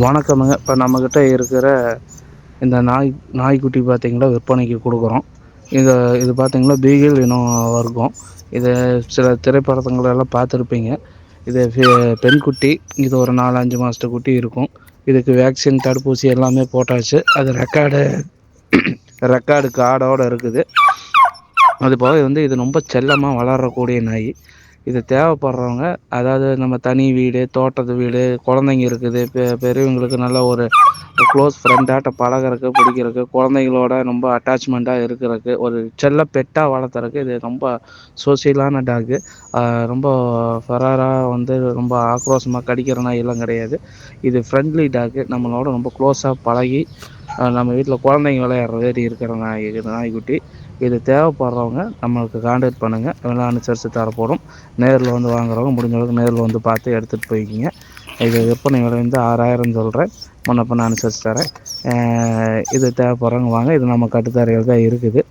வணக்கமுங்க. இப்போ நம்மக்கிட்ட இருக்கிற இந்த நாய் நாய்க்குட்டி பார்த்திங்கன்னா விற்பனைக்கு கொடுக்குறோம். இது இது பார்த்திங்கன்னா பீகில் இனம் வர்க்கம் இது சில திரைப்படத்துங்களெல்லாம் பார்த்துருப்பீங்க இது பெண் குட்டி இது ஒரு நாலு அஞ்சு மாசத்து குட்டி இருக்கும். இதுக்கு வேக்சின் தடுப்பூசி எல்லாமே போட்டாச்சு. அது ரெக்கார்டு ரெக்கார்டு காடோடு இருக்குது. அது போக வந்து இது ரொம்ப செல்லமாக வளரக்கூடிய நாய். இது தேவைப்படுறவங்க அதாவது நம்ம தனி வீடு தோட்டத்து வீடு குழந்தைங்க இருக்குது பெ பெரியவங்களுக்கு நல்ல ஒரு க்ளோஸ் ஃப்ரெண்டாட்ட பழகுறக்கு பிடிக்கிறக்கு குழந்தைங்களோட ரொம்ப அட்டாச்மெண்ட்டாக இருக்கிறக்கு ஒரு செல்ல பெட்டாக வளர்த்துறக்கு இது ரொம்ப சோசியலான டாக்கு ரொம்ப ஃபெராராக வந்து ரொம்ப ஆக்ரோஷமாக கடிக்கிறனா எல்லாம் கிடையாது. இது ஃப்ரெண்ட்லி டாக்கு நம்மளோட ரொம்ப க்ளோஸாக பழகி நம்ம வீட்டில் குழந்தைங்க விளையாடுற மாரி இருக்கிற நாய் நாய்க்குட்டி இது தேவைப்படுறவங்க நம்மளுக்கு காண்டாக்ட் பண்ணுங்க. எல்லாம் அனுசரித்து தரப்படும் நேரில் வந்து வாங்குறவங்க முடிஞ்ச அளவுக்கு நேரில் வந்து பார்த்து எடுத்துகிட்டு போய்க்கிங்க. இது விற்பனை வெல வந்து ஆறாயிரம் சொல்கிறேன் முன்ன பண்ண அனுசரித்து தரேன். இது தேவைப்படுறவங்க வாங்க. இது நம்ம கட்டுத்தரையில் தான் இருக்குது.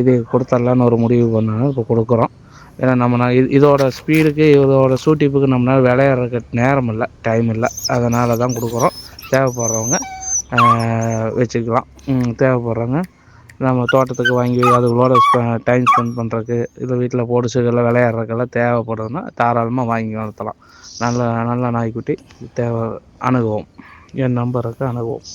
இது கொடுத்துடலான்னு ஒரு முடிவு பண்ணாலும் இப்போ கொடுக்குறோம். ஏன்னா நம்ம இது இதோட ஸ்பீடுக்கு இதோட சூட்டிப்புக்கு நம்மளால் விளையாடுறதுக்கு நேரம் இல்லை டைம் இல்லை. அதனால தான் கொடுக்குறோம். தேவைப்படுறவங்க வச்சுக்கலாம். தேவைப்படுறவங்க நம்ம தோட்டத்துக்கு வாங்கி அதுகளோட ஸ்ப டைம் ஸ்பெண்ட் பண்ணுறக்கு இல்லை வீட்டில் பொடுசுகள்லாம் விளையாடுறதுக்கெல்லாம் தேவைப்படுதுன்னா தாராளமாக வாங்கி வளர்த்தலாம். நல்ல நல்ல நாய்க்குட்டி தேவை அணுகுவோம். என் நம்பருக்கு அணுகுவோம்.